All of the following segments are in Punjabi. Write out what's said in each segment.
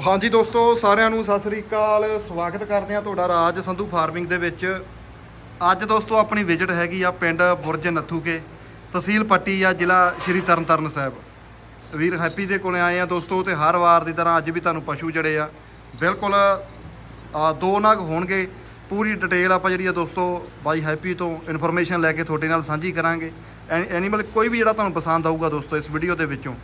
ਹਾਂਜੀ ਦੋਸਤੋ, ਸਾਰਿਆਂ ਨੂੰ ਸਤਿ ਸ੍ਰੀ ਅਕਾਲ। ਸਵਾਗਤ ਕਰਦੇ ਹਾਂ ਤੁਹਾਡਾ ਰਾਜ ਸੰਧੂ ਫਾਰਮਿੰਗ ਦੇ ਵਿੱਚ। ਅੱਜ ਦੋਸਤੋ, ਆਪਣੀ ਵਿਜ਼ਿਟ ਹੈਗੀ ਆ ਪਿੰਡ ਬੁਰਜ ਨੱਥੂਕੇ ਤਹਿਸੀਲ ਪੱਟੀ ਆ ਜ਼ਿਲ੍ਹਾ ਸ਼੍ਰੀ ਤਰਨਤਾਰਨ ਸਾਹਿਬ। ਵੀਰ ਹੈਪੀ ਦੇ ਕੋਲੇ ਆਏ ਆ ਦੋਸਤੋ ਤੇ ਹਰ ਵਾਰ ਦੀ ਤਰ੍ਹਾਂ ਅੱਜ ਵੀ ਤੁਹਾਨੂੰ ਪਸ਼ੂ ਜੜੇ ਆ, ਬਿਲਕੁਲ ਦੋ ਨਗ ਹੋਣਗੇ। ਪੂਰੀ ਡਿਟੇਲ ਆਪਾਂ ਜਿਹੜੀ ਆ ਦੋਸਤੋ, ਬਾਈ ਹੈਪੀ ਤੋਂ ਇਨਫੋਰਮੇਸ਼ਨ ਲੈ ਕੇ ਤੁਹਾਡੇ ਨਾਲ ਸਾਂਝੀ ਕਰਾਂਗੇ। ਐਨੀਮਲ ਕੋਈ ਵੀ ਜਿਹੜਾ ਤੁਹਾਨੂੰ ਪਸੰਦ ਆਊਗਾ ਦੋਸਤੋ, ਇਸ ਵੀਡੀਓ ਦੇ ਵਿੱਚੋਂ।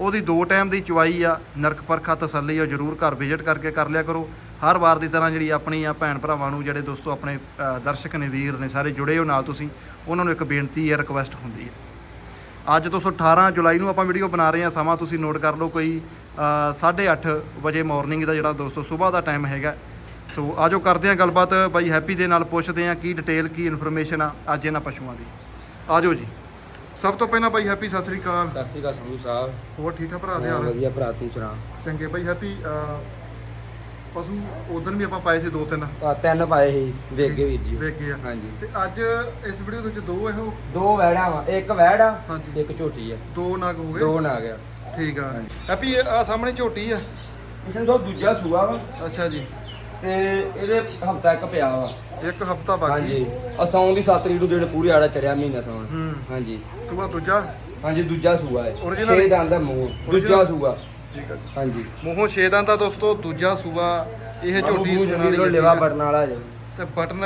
ਉਹਦੀ ਦੋ ਟਾਈਮ ਦੀ ਚੁਆਈ ਆ ਨਰਕ ਪਰਖਾ ਤਸੱਲੀ ਆ ਜਰੂਰ ਘਰ ਵਿਜ਼ਿਟ ਕਰਕੇ ਕਰ ਲਿਆ ਕਰੋ। ਹਰ ਵਾਰ ਦੀ ਤਰ੍ਹਾਂ ਜਿਹੜੀ ਆਪਣੀ ਆ ਭੈਣ ਭਰਾਵਾਂ ਨੂੰ ਜਿਹੜੇ ਦੋਸਤੋ ਆਪਣੇ ਦਰਸ਼ਕ ਨੇ ਵੀਰ ਨੇ ਸਾਰੇ ਜੁੜੇ ਹੋ ਨਾਲ ਤੁਸੀਂ ਉਹਨਾਂ ਨੂੰ ਇੱਕ ਬੇਨਤੀ ਹੈ ਰਿਕਵੈਸਟ ਹੁੰਦੀ ਹੈ ਅੱਜ ਤੋਂ 18 ਜੁਲਾਈ ਨੂੰ ਆਪਾਂ ਵੀਡੀਓ ਬਣਾ ਰਹੇ ਹਾਂ ਸਮਾਂ ਤੁਸੀਂ ਨੋਟ ਕਰ ਲਓ ਕੋਈ ਅ, 8:30 ਵਜੇ ਮਾਰਨਿੰਗ ਦਾ ਜਿਹੜਾ ਦੋਸਤੋ ਸਵੇਰ ਦਾ ਟਾਈਮ ਹੈਗਾ। ਸੋ ਆਜੋ ਕਰਦੇ ਹਾਂ ਗੱਲਬਾਤ ਬਾਈ ਹੈਪੀ ਦੇ ਨਾਲ ਪੁੱਛਦੇ ਹਾਂ ਕੀ ਡਿਟੇਲ ਕੀ ਇਨਫੋਰਮੇਸ਼ਨ ਆ ਅੱਜ ਇਹਨਾਂ ਪਸ਼ੂਆਂ ਦੀ। ਆਜੋ ਜੀ। ਸਭ ਤੋਂ ਪਹਿਲਾਂ ਬਾਈ ਹੈਪੀ ਸਤਿ ਸ੍ਰੀ ਅਕਾਲ। ਸਤਿ ਸ਼੍ਰੀ ਅਕਾਲ ਸੰਧੂ ਸਾਹਿਬ। ਹੋਰ ਠੀਕ ਆ ਭਰਾ ਦੇ ਹਾਂ, ਹਾਲ? ਵਧੀਆ ਭਰਾ ਤੂੰ ਸੁਣਾ? ਚੰਗੇ ਬਾਈ ਹੈਪੀ ਅਹ, ਪਸ਼ੂ ਉਦੋਂ ਵੀ ਆਪਾਂ ਪਾਏ ਸੀ ਦੋ ਤਿੰਨ। ਆ ਤਿੰਨ ਪਾਏ ਸੀ ਵੇਗੇ ਵੀਰ ਜੀ। ਵੇਖ ਆ। ਹਾਂਜੀ। ਤੇ ਅੱਜ ਇਸ ਵੀਡੀਓ ਦੇ ਵਿੱਚ ਦੋ ਇਹੋ? ਦੋ ਵੈੜਾਂ ਵਾ ਇੱਕ ਵੈੜ ਆ ਹਾਂਜੀ। ਇੱਕ ਝੋਟੀ ਆ। ਦੋ ਨਗ ਹੋ ਗਏ? ਦੋ ਨਾ ਗਿਆ ਠੀਕ ਆ। ਹਾਂਜੀ। ਹੈਪੀ ਆ ਸਾਹਮਣੇ ਝੋਟੀ ਆ। ਇਸ ਨੂੰ ਦੋ ਦੂਜਾ ਸੂਆ ਵਾ। ਅੱਛਾ ਜੀ। ਤੇ ਇਹਦੇ ਹਫਤਾ ਇੱਕ ਪਿਆ ਵਾ। ਇੱਕ ਹਫਤਾ ਬਾਕੀ। ਹਾਂਜੀ। ਅਸੌਂ ਦੀ 7 ਤਰੀਕ ਨੂੰ ਜਿਹੜੇ ਪੂਰੀ ਆੜਾ ਚੜਿਆ ਮਹੀਨਾ ਸੌਣ ਹੂੰ। ਹਾਂਜੀ। ਸੁਬਾ ਦੂਜਾ? ਹਾਂਜੀ ਦੂਜਾ ਸੂਆ ਹੈ। Original? ਛੇ ਦੰਦ ਦਾ ਮੂੰਹ। ਦੂਜਾ Original? ਸੂਆ। ਠੀਕ ਆ ਹਾਂਜੀ। ਮੂੰਹੋਂ ਛੇ ਦੰਦ ਦਾ ਦੋਸਤੋ ਦੂਜਾ ਸੂਆ ਇਹ ਝੋਟੀ ਸੁਣਾ ਲਈ ਲੇਵਾ ਬੜਨ ਵਾਲਾ ਜੇ। ਤੇ ਬਟਨ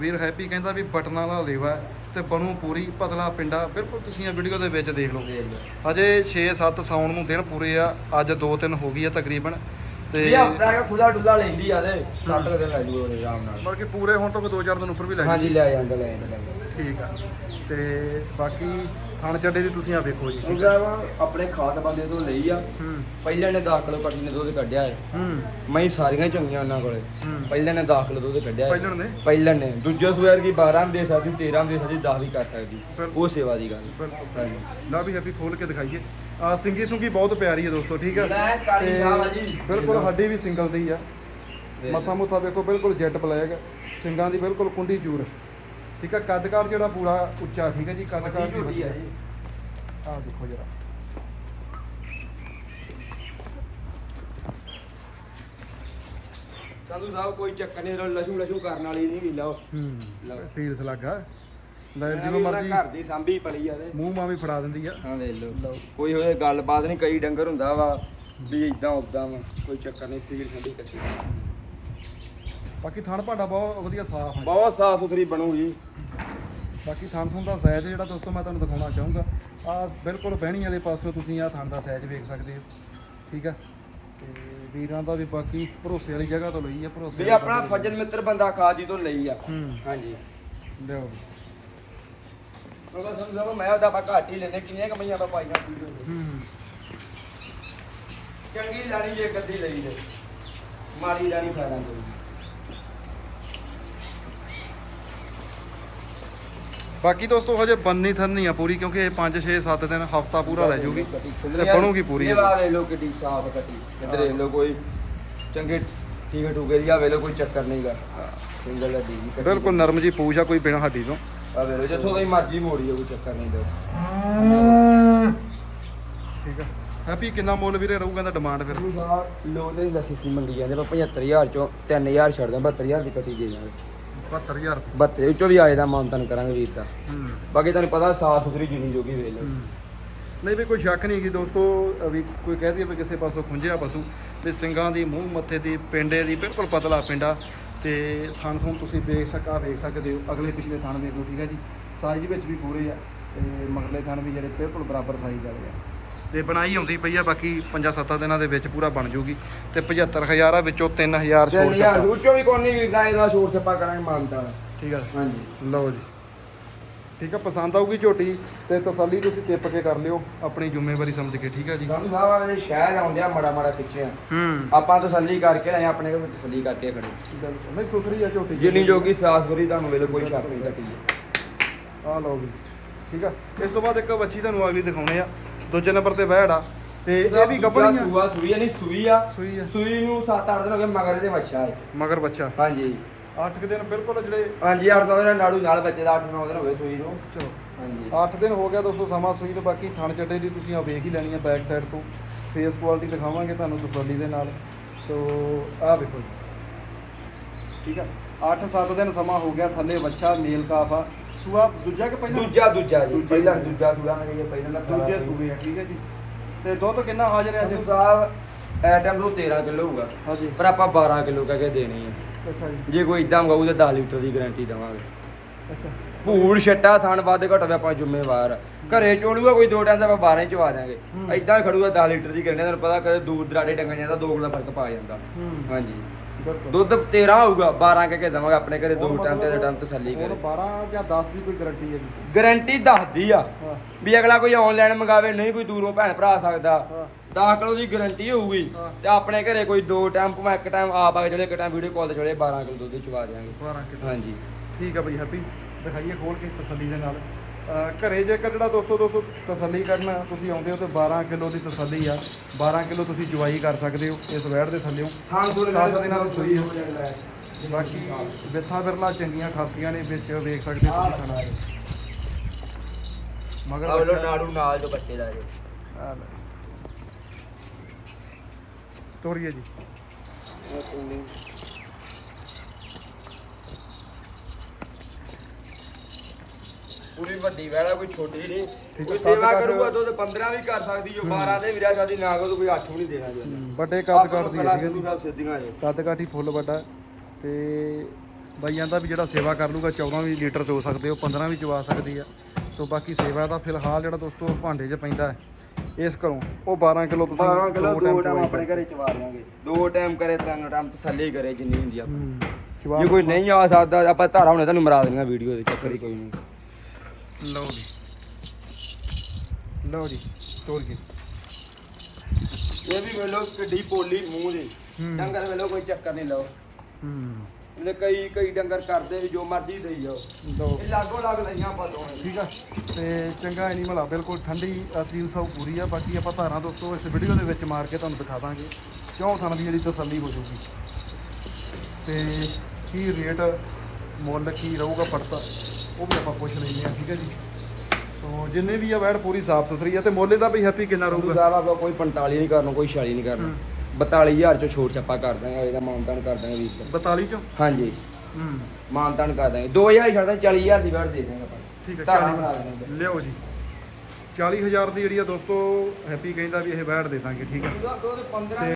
ਵੀਰ ਹੈਪੀ ਕਹਿੰਦਾ ਵੀ ਬਟਨ ਵਾਲਾ ਲੇਵਾ ਹੈ ਤੇ ਬਣੂ ਪੂਰੀ ਪਤਲਾ ਪਿੰਡਾ। ਬਿਲਕੁਲ ਤੁਸੀਂ ਇਹ ਵੀਡੀਓ ਦੇ ਵਿੱਚ ਦੇਖ ਲਓ। ਅਜੇ 6-7 ਸਾਉਣ ਨੂੰ ਦਿਨ ਪੂਰੇ ਆ ਅੱਜ 2-3 ਹੋ ਗਈ ਆ ਤਕਰੀਬਨ। ਤੇ ਇਹ ਹਫਤਾ ਦਾ ਖੁਦਾ ਡੁੱਲਾ ਲੈਂਦੀ ਆ ਤੇ 7 ਦਿਨ ਲੈ ਜੂਗਾ ਉਹਦੇ ਆਰਾਮ ਨਾਲ। ਬਲਕਿ ਪੂਰੇ ਹੁਣ ਤੋਂ 2-4 ਦਿਨ ਉੱਪਰ ਵੀ ਲੱਗ ਹਾਂਜੀ ਲੈ ਜਾਂਦਾ ਲੈ ਜਾਂਦਾ ਲੈ ਜਾਂਦਾ। ਠੀਕ ਆ। ਤੇ ਬਾਕੀ ਥਣ ਚੱਡੇ ਦੀ ਤੁਸੀਂ ਆ ਵੇਖੋ ਜੀ। ਉਹਦਾ ਵਾ ਆਪਣੇ ਖਾਸ ਬੰਦੇ ਤੋਂ ਲਈ ਆ। ਹੂੰ। ਪਹਿਲੇ ਨੇ 10 ਕਿਲੋ ਕੱਟੀ ਨੇ ਦੁੱਧ ਕੱਢਿਆ ਹੈ ਹੂੰ। ਮੈਂ ਸਾਰੀਆਂ ਹੀ ਚੰਗੀਆਂ ਉਹਨਾਂ ਕੋਲੇ। ਹੂੰ। ਪਹਿਲੇ ਨੇ 10 ਕਿਲੋ ਦੁੱਧ ਕੱਢਿਆ ਹੈ ਪਹਿਲਣ ਨੇ? ਪਹਿਲੇ ਨੇ। ਦੂਜੇ ਸਵੇਰ ਕੀ 12 ਵੀ ਦੇ ਸਕਦੀ 13 ਵੀ ਦੇ ਸਕਦੀ 10 ਵੀ ਕਰ ਸਕਦੀ। ਉਹ ਸੇਵਾ ਦੀ ਗੱਲ। ਬਿਲਕੁਲ। ਲਾ ਵੀ ਹੈਪੀ ਖੋਲ ਕੇ ਦਿਖਾਈਏ। ਆ ਸਿੰਗੀ ਸੁੰਗੀ ਬਹੁਤ ਪਿਆਰੀ ਹੈ ਦੋਸਤੋ ਠੀਕ ਆ। ਲੈ ਕਾਲੀ ਤੇ ਸ਼ਾਹ ਵਾ ਜੀ। ਬਿਲਕੁਲ ਹੱਡੀ ਵੀ ਸਿੰਗਲ ਦੀ ਆ। ਮੱਥਾ ਮੁੱਥਾ ਵੇਖੋ ਬਿਲਕੁਲ ਜੈਟ ਬਲੈਕ ਸਿੰਗਾਂ ਦੀ ਬਿਲਕੁਲ ਕੁੰਡੀ ਚੂਰ। ਠੀਕ ਆ ਕੱਦ ਕਾਠ ਜਿਹੜਾ ਪੂਰਾ ਉੱਚਾ ਠੀਕ ਹੈ ਜੀ ਕੱਦ ਕਾਠ ਵੀ ਵੱਡੀ ਆ ਵਧੀਆ। ਜੀ ਆ ਦੇਖੋ ਜਰਾ। ਸੰਧੂ ਸਾਹਿਬ ਕੋਈ ਚੱਕਰ ਨਹੀਂ ਲਸ਼ੂ ਲਸ਼ੂ ਕਰਨ ਵਾਲੀ ਨਹੀਂ ਲਓ। ਹੂੰ ਲਓ। ਸੀਰਸ ਲੱਗਾ ਲੈ ਜਦੋਂ ਵੀ ਮਰਜ਼ੀ ਘਰ ਦੀ ਸਾਂਭੀ ਪਲੀ ਆ ਤੇ। ਮੂੰਹ ਮਾਂ ਵੀ ਫੜਾ ਦਿੰਦੀ ਆ। ਹਾਂ ਵੇਖ ਲਓ। ਲਓ। ਕੋਈ ਹੋਏ ਗੱਲਬਾਤ ਨਹੀਂ ਕਈ ਡੰਗਰ ਹੁੰਦਾ ਵਾ ਵੀ ਇਦਾਂ ਉਦਾਂ ਵਾ ਕੋਈ ਚੱਕਰ ਨਹੀਂ ਸੀਲ ਠੰਡੀ ਕੱਚੀ ਬਾਕੀ ਥਣ ਭਾਂਡਾ ਬਹੁਤ ਵਧੀਆ ਸਾਫ਼ ਹੈ ਬਹੁਤ ਸਾਫ਼ ਸੁਥਰੀ ਬਣੂਗੀ। ਬਾਕੀ ਥਣ ਥਣ ਦਾ ਸਾਈਜ਼ ਜਿਹੜਾ ਦੋਸਤੋ ਮੈਂ ਤੁਹਾਨੂੰ ਦਿਖਾਉਣਾ ਚਾਹੂੰਗਾ। ਆ ਬਿਲਕੁਲ ਬਹਿਣੀ ਵਾਲੇ ਪਾਸੋਂ ਤੁਸੀਂ ਆ ਥਣ ਦਾ ਸਾਈਜ਼ ਵੇਖ ਸਕਦੇ ਹੋ। ਠੀਕ ਆ? ਤੇ ਵੀਰਾਂ ਦਾ ਵੀ ਬਾਕੀ ਭਰੋਸੇ ਵਾਲੀ ਜਗ੍ਹਾ ਤੋਂ ਲਈ ਆ ਭਰੋਸੇ ਵੀ ਵਾਲੇ ਆਪਣਾ ਫਜਲ ਮਿੱਤਰ ਬੰਦਾ ਖਾਦੀ ਤੋਂ ਲਈ ਆ। ਹੂੰ। ਹਾਂਜੀ। ਲਿਓ ਉਹਦਾ ਸਮਝੋ ਮੈਂ ਉਹਦਾ ਆਪਾਂ ਘੱਟ ਹੀ ਲੈਨੇ ਕਿੰਨੀਆਂ ਕਮਾਈਆਂ ਆਪਾਂ ਪਾਈਆਂ ਪੂਰੀ ਹੂੰ। ਚੰਗੀ ਲੈਣੀ ਜੇ ਗੱਦੀ ਲਈ ਦੇ ਮਾੜੀ ਲੈਣੀ ਫਾਇਦਾ ਕੋਈ ਬਾਕੀ ਦੋਸਤੋ ਹਜੇ ਬੰਨੀ ਥਨ ਆ ਪੂਰੀ ਕਿਉਂਕਿ ਇਹ 5 6 7 ਦਿਨ ਹਫਤਾ ਪੂਰਾ ਲੈ ਜਾਊਗੀ ਤੇ ਬਣੂਗੀ ਪੂਰੀ ਇਹ ਵਾਲੇ ਲੋ ਕਿੱਡੀ ਸਾਫ਼ ਕੱਟੀ। ਇੱਧਰ ਇਹ ਲੋ ਕੋਈ ਚੰਗੇ ਠੀਕ ਠੂਕੇ ਦੀ ਆ ਵੇਲੋ ਕੋਈ ਚੱਕਰ ਨਹੀਂਗਾ। ਸਿੰਗਲ ਲੱਡੀ ਜੀ ਬਿਲਕੁਲ ਨਰਮ ਜੀ ਪੂਛ ਆ ਕੋਈ ਬਿਨਾ ਹੱਡੀ ਤੋਂ। ਆ ਵੇਲੋ ਜਿੱਥੋਂ ਦੀ ਮਰਜ਼ੀ ਮੋੜੀ ਕੋਈ ਚੱਕਰ ਨਹੀਂ ਦਾ ਠੀਕ ਆ। ਹੈਪੀ ਕਿੰਨਾ ਮੁੱਲ ਵੀਰੇ ਰਹੂਗਾ ਇਹਦਾ ਡਿਮਾਂਡ ਫਿਰ? ਲੋ ਦੇ ਲੱਸੀ ਸੀ ਮੰਗੀ ਜਾਂਦੇ ਆਪਾਂ 75000 ਚੋਂ 3000 ਛੱਡ ਦਾਂ 72000 ਦੀ ਕੱਟੀ ਦੇ ਜਾਵਾਂਗੇ 72000 ਦੀ। 72 ਵਿੱਚੋਂ ਵੀ ਆਏ ਦਾ ਮਾਨਤਨ ਕਰਾਂਗੇ ਵੀਰ ਦਾ ਹੂੰ। ਬਾਕੀ ਤੁਹਾਨੂੰ ਪਤਾ ਸਾਫ਼ ਸੁਥਰੀ ਜਿੰਨੀ ਜੋਗੀ ਵੇਖ ਲਓ। ਨਹੀਂ ਵੀ ਕੋਈ ਸ਼ੱਕ ਨਹੀਂ ਕਿ ਦੋਸਤੋ ਵੀ ਕੋਈ ਕਹਿ ਦਈਏ ਵੀ ਕਿਸੇ ਪਾਸੋਂ ਖੁੰਝਿਆ ਪਸ਼ੂ। ਵੀ ਸਿੰਘਾਂ ਦੀ ਮੂੰਹ ਮੱਥੇ ਦੀ ਪਿੰਡੇ ਦੀ ਬਿਲਕੁਲ ਪਤਲਾ ਪਿੰਡਾ ਤੇ ਥਣ ਥਣ ਤੁਸੀਂ ਵੇਖ ਸਕਾ ਵੇਖ ਸਕਦੇ ਹੋ। ਅਗਲੇ ਪਿਛਲੇ ਥਣ ਵੇਖ ਲਓ ਠੀਕ ਹੈ ਜੀ। ਸਾਈਜ਼ ਵਿੱਚ ਵੀ ਪੂਰੇ ਆ। ਤੇ ਮਗਰਲੇ ਥਣ ਵੀ ਜਿਹੜੇ ਬਿਲਕੁਲ ਬਰਾਬਰ ਸਾਈਜ਼ ਵਾਲੇ ਆ। ਤੇ ਬਣਾਈ ਆਉਂਦੀ ਪਈ ਆ ਬਾਕੀ 5-7 ਦਿਨਾਂ ਦੇ ਵਿੱਚ ਪੂਰਾ ਬਣ ਜੂਗੀ ਤੇ 75000 ਆ ਵਿੱਚੋਂ 3000 ਛੋੜ 3000 ਛੱਪਾ ਵਿੱਚੋਂ ਵੀ ਕੋਈ ਨਹੀਂ ਵੀਰ ਦਾ ਇਹਦਾ ਸ਼ੋਰ ਛੱਪਾ ਕਰਾਂਗੇ ਮਾਨਤਨ ਠੀਕ ਆ। ਹਾਂਜੀ। ਲਓ ਜੀ। ਠੀਕ ਆ ਪਸੰਦ ਆਊਗੀ ਝੋਟੀ ਤੇ ਤਸੱਲੀ ਤੁਸੀਂ ਟਿੱਪ ਕੇ ਕਰ ਲਿਓ ਆਪਣੀ ਜ਼ਿੰਮੇਵਾਰੀ ਸਮਝ ਕੇ ਠੀਕ ਆ ਜੀ? ਸਾਨੂੰ ਸਾਹਿਬ ਵਾਲੇ ਸ਼ਹਿਰ ਆਉਂਦੇ ਆ ਮੜਾ ਮੜਾ ਪਿੱਛੇ ਆ। ਹੂੰ। ਆਪਾਂ ਤਸੱਲੀ ਕਰਕੇ ਆਏ ਆਪਣੇ ਕੋਲ ਤਸੱਲੀ ਕਰਕੇ ਖੜੇ। ਨਹੀਂ ਸੁਥਰੀ ਆ ਝੋਟੀ। ਜਿੰਨੀ ਜੋਗੀ ਸਾਸ ਬੁਰੀ ਤੁਹਾਨੂੰ ਵੇਲੇ ਕੋਈ ਸ਼ੱਕ ਨਹੀਂ ਘਟੀ। ਆ ਲਓ ਵੀ ਠੀਕ ਆ ਇਸ ਤੋਂ ਬਾਅਦ ਇੱਕ ਵੱਛੀ ਤੁਹਾਨੂੰ ਅਗਲੀ ਦਿਖਾਉਣੇ ਆ। ਦੂਜੇ ਨੰਬਰ ਤੇ ਬਹਿੜ ਆ। ਤੇ ਇਹ ਵੀ ਗੱਭਣੀ ਆ। ਸੂਆ ਸੂਈ ਆ ਨਹੀਂ ਸੂਈ ਆ। ਸੂਈ ਆ। ਸੂਈ ਨੂੰ 7-8 ਦਿਨ ਹੋ ਗਏ ਮਗਰ ਇਹਦੇ ਵੱਛਾ ਹੈ ਮਗਰ ਬੱਚਾ ਹਾਂਜੀ। 8 ਦਿਨ ਬਿਲਕੁਲ ਜਿਹੜੇ ਹਾਂਜੀ 8 ਦਿਨ ਨਾੜੂ ਨਾਲ ਬੱਚੇ ਦਾ 8-9 ਦਿਨ ਹੋ ਗਏ ਸੂਈ ਨੂੰ। ਚਲੋ ਹਾਂਜੀ। 8 ਦਿਨ ਹੋ ਗਿਆ ਦੋਸਤੋ ਸਮਾਂ ਸੂਈ ਤੇ ਬਾਕੀ ਥਣ ਚੱਡੇ ਦੀ ਤੁਸੀਂ ਆ ਵੇਖ ਹੀ ਲੈਣੀ ਆ ਬੈਕ ਸਾਈਡ ਤੋਂ। ਫੇਸ ਕੁਆਲਿਟੀ ਦਿਖਾਵਾਂਗੇ ਤੁਹਾਨੂੰ ਤਸੱਲੀ ਦੇ ਨਾਲ। ਸੋ ਆ ਵੇਖੋ ਜੀ। ਠੀਕ ਆ। 8-7 ਦਿਨ ਸਮਾਂ ਹੋ ਗਿਆ ਥੱਲੇ ਬੱਚਾ ਮੇਲ ਕਾਫ ਆ। ਸੂਆ ਦੂਜਾ ਕਿ ਪਹਿਲਾਂ? ਦੂਜਾ ਦੂਜਾ ਜੀ। ਦੂਜਾ ਪਹਿਲਾਂ। ਦੂਜਾ ਸੂਆ ਮੈਂ ਕਿਹਾ ਪਹਿਲਾਂ ਦਾ ਦੂਜੇ ਸੂਏ ਆ ਠੀਕ ਹੈ ਜੀ। ਤੇ ਦੁੱਧ ਕਿੰਨਾ ਹਾਜ਼ਰ ਹੈ ਅੱਜ? ਅਜੂ ਸਾਹਿਬ ਐਟਮ ਤੋਂ 13 ਕਿਲੋ ਹੋਊਗਾ। ਹਾਂਜੀ। ਪਰ ਆਪਾਂ 12 ਕਿਲੋ ਕਹਿ ਕੇ ਦੇਣੀ ਹੈ। ਅੱਛਾ ਜੀ। ਜੇ ਕੋਈ ਇਦਾਂ ਮੰਗਾਊ ਤਾਂ 10 ਲੀਟਰ ਦੀ ਗਾਰੰਟੀ ਦੇਵਾਂਗੇ। ਅੱਛਾ। ਭੂੜ ਛੱਟਾ ਥਣ ਵੱਧ ਘਟਵੇ ਆਪਾਂ ਜ਼ਿੰਮੇਵਾਰ। ਆ। ਘਰੇ ਚੋਲੂਗਾ ਕੋਈ ਦੋ ਟਾਈਮ ਦਾ ਆਪਾਂ 12 ਹੀ ਚਵਾ ਦਾਂਗੇ ਹੂੰ। ਇਦਾਂ ਖੜੂਗਾ 10 ਲੀਟਰ ਦੀ ਗਾਰੰਟੀ ਤੁਹਾਨੂੰ ਪਤਾ ਕਦੇ ਦੂਰ ਦਰਾਡੇ ਡੰਗਾ ਜਾਂਦਾ ਦੋ ਕਿਲੋ ਫ਼ਰਕ ਪਾ ਜਾਂਦਾ। ਹੂੰ। ਹਾਂਜੀ। ਦੁੱਧ 13 ਹੋਊਗਾ 12 ਕਹਿ ਕੇ ਦੇਵਾਂਗੇ ਆਪਣੇ ਘਰੇ ਦੋ ਟਾਈਮ ਤੇ ਟਾਈਮ ਤਸੱਲੀ ਹੁਣ ਕਰੇ। 12 ਜਾਂ 10 ਦੀ ਕੋਈ ਗਾਰੰਟੀ ਹੈ ਜੀ। ਗਾਰੰਟੀ ਦੱਸਦੀ ਆ ਹਾਂ। ਵੀ ਅਗਲਾ ਕੋਈ ਆਨਲਾਈਨ ਮੰਗਾਵੇ ਨਹੀਂ ਕੋਈ ਦੂਰੋਂ ਭੈਣ ਭਰਾ ਆ ਸਕਦਾ। ਹਾਂ। 10 ਕਿਲੋ ਦੀ ਗਾਰੰਟੀ ਹੋਊਗੀ ਹਾਂ। ਤੇ ਆਪਣੇ ਘਰੇ ਕੋਈ ਦੋ ਟਾਈਮ ਭਾਵੇਂ ਇੱਕ ਟਾਈਮ ਆਪ ਆ ਕੇ ਜਿਹੜੇ ਇੱਕ ਟਾਈਮ ਵੀਡੀਓ ਕਾਲ ਤੇ ਚੜੇ 12 ਕਿਲੋ ਦੁੱਧ ਚਵਾ ਦਿਆਂਗੇ। 12 ਕਿਲੋ। ਹਾਂਜੀ। ਠੀਕ ਆ ਬਈ ਹੈਪੀ ਦਿਖਾਈਏ ਖੋਲ ਕੇ ਤਸੱਲੀ ਦੇ ਨਾਲ। ਘਰੇ ਜੇਕਰ ਜਿਹੜਾ ਦੋਸਤੋ ਦੋਸਤੋ ਤਸੱਲੀ ਕਰਨਾ ਤੁਸੀਂ ਆਉਂਦੇ ਹੋ ਤੇ 12 ਕਿਲੋ ਦੀ ਤਸੱਲੀ ਆ। 12 ਕਿਲੋ ਤੁਸੀਂ ਜਵਾਈ ਕਰ ਸਕਦੇ ਹੋ ਇਸ ਵੈੜ ਦੇ ਥੱਲੇੋਂ ਥਾਂ ਤੋਂ ਸੱਤ ਦਿਨਾਂ ਤੋਂ ਸੂਈ ਹੋ ਬਾਕੀ ਵਿਥਾ ਬਿਰਲਾ ਚੰਗੀਆਂ ਖਾਸੀਆਂ ਨੇ ਵਿੱਚ ਵੇਖ ਸਕਦੇ ਹੋ ਤੁਸੀਂ ਖਾਣਾ ਮਗਰ ਆਹ ਲੋ ਨਾੜੂ ਨਾਲ ਜੋ ਬੱਚੇ ਦਾ ਜੇ ਆ ਲੈ। ਤੋਰੀਏ ਜੀ। ਪੂਰੀ ਵੱਡੀ ਵੈੜਾ ਕੋਈ ਛੋਟੀ ਨਹੀਂ। ਕੋਈ ਸੇਵਾ ਕਰੂਗਾ ਤਾਂ 15 ਵੀ ਕਰ ਸਕਦੀ ਜੋ 12 ਦੇ ਵਿਰਿਆ ਸ਼ਾਦੀ ਨਾ ਕੋ ਕੋਈ 8 ਵੀ ਨਹੀਂ ਦੇਣਾ ਜੀ। ਵੱਡੇ ਕੱਦ ਕੱਟਦੀ ਹੈ ਠੀਕ ਹੈ ਸਿੱਧੀਆਂ ਜੇ। ਕੱਦ ਕਾਠੀ ਫੁੱਲ ਵੱਡਾ। ਤੇ ਬਾਈਆਂ ਦਾ ਵੀ ਜਿਹੜਾ ਸੇਵਾ ਕਰ ਲੂਗਾ 14 ਵੀ ਲੀਟਰ ਚੋ ਸਕਦੇ ਹੋ 15 ਵੀ ਚਵਾ ਸਕਦੀ ਆ। ਸੋ ਬਾਕੀ ਸੇਵਾ ਦਾ ਫਿਲਹਾਲ ਜਿਹੜਾ ਦੋਸਤੋ ਭਾਂਡੇ 'ਚ ਪੈਂਦਾ ਹੈ ਇਸ ਘਰੋਂ ਉਹ 12 ਕਿਲੋ ਤੁਸੀਂ 12 ਕਿਲੋ ਦੋ ਟਾਈਮ ਆਪਣੇ ਘਰੇ ਚਵਾ ਲਾਂਗੇ ਦੋ ਟਾਈਮ ਕਰੇ ਤਿੰਨ ਟਾਈਮ ਤਸੱਲੀ ਕਰੇ ਜਿੰਨੀ ਹੁੰਦੀ ਆ। ਜੇ ਕੋਈ ਨਹੀਂ ਆ ਸਕਦਾ ਆਪਾਂ ਧਾਰਾ ਹੁਣੇ ਤੁਹਾਨੂੰ ਮਰਾ ਦੇਣੀਆਂ ਵੀਡੀਓ ਦੇ ਚੱਕਰ ਹੀ ਕੋਈ ਨਹੀਂ। ਲਓ ਜੀ। ਲਓ ਜੀ ਤੋੜ ਕੇ। ਇਹ ਵੀ ਵੇਲੋ ਕਿੱਡੀ ਪੋਲੀ ਮੂੰਹ ਦੀ। ਡੰਗਰ ਵੇਲੋ ਕੋਈ ਚੱਕਰ ਨਹੀਂ ਲਓ। ਹੂੰ। ਇਹਨੇ ਕਈ ਕਈ ਡੰਗਰ ਕਰਦੇ ਵੀ ਜੋ ਮਰਜ਼ੀ ਦੇਈ ਜਾਓ। ਲਓ। ਇਹ ਲਾਗੋ ਲੱਗ ਲਈਆਂ ਦੋਵੇਂ। ਠੀਕ ਆ। ਤੇ ਚੰਗਾ ਐਨੀਮਲ ਆ ਬਿਲਕੁਲ ਠੰਡੀ ਅਸੀਲ ਸਭ ਪੂਰੀ ਆ। ਬਾਕੀ ਆਪਾਂ ਧਾਰਾਂ ਦੋਸਤੋ ਇਸ ਵੀਡੀਓ ਦੇ ਵਿੱਚ ਮਾਰ ਕੇ ਤੁਹਾਨੂੰ ਦਿਖਾ ਦਾਂਗੇ ਕਿਉਂ ਦੀ ਜਿਹੜੀ ਤਸੱਲੀ ਹੋ ਜਾਊਗੀ। ਤੇ ਕੀ ਰੇਟ ਮੁੱਲ ਕੀ ਰਹੂਗਾ ਪੜਤਾ ਉਹ ਵੀ ਆਪਾਂ ਪੁੱਛ ਲੈਂਦੇ ਆ ਠੀਕ ਹੈ ਜੀ। ਸੋ ਜਿੰਨੇ ਵੀ ਆ ਵੈੜ ਪੂਰੀ ਸਾਫ਼ ਸੁਥਰੀ ਆ ਤੇ ਮੁੱਲ ਦਾ ਵੀ ਹੈਪੀ ਕਿੰਨਾ ਰਹੂਗਾ? ਸਾਹਿਬ ਆਪਾਂ ਕੋਈ 45 ਨਹੀਂ ਕਰਨਾ ਕੋਈ 46 ਨਹੀਂ ਕਰਨਾ। 42000 ਚੋਂ ਛੋਟ ਛੱਪਾ ਕਰ ਦਾਂਗੇ ਇਹਦਾ ਮਾਨਤਾਨ ਕਰ ਦਾਂਗੇ ਵੀਰ ਦਾ 42 ਚੋਂ? ਹਾਂਜੀ। ਹੂੰ। ਮਾਨਤਾਨ ਕਰ ਦਾਂਗੇ 2000 ਛੱਡ ਦਾਂਗੇ 40000 ਦੀ ਵਾਰ ਦੇ ਦਾਂਗੇ ਆਪਾਂ। ਠੀਕ ਹੈ ਧਾਰਾਂ 40 ਬਣਾ ਦਾਂਗੇ ਲਿਓ ਜੀ। 40000 ਦੀ ਜਿਹੜੀ ਆ ਦੋਸਤੋ ਹੈਪੀ ਕਹਿੰਦਾ ਵੀ ਇਹ ਵੈੜ ਦੇ ਦਾਂਗੇ ਠੀਕ ਆ ਦੁੱਧ 15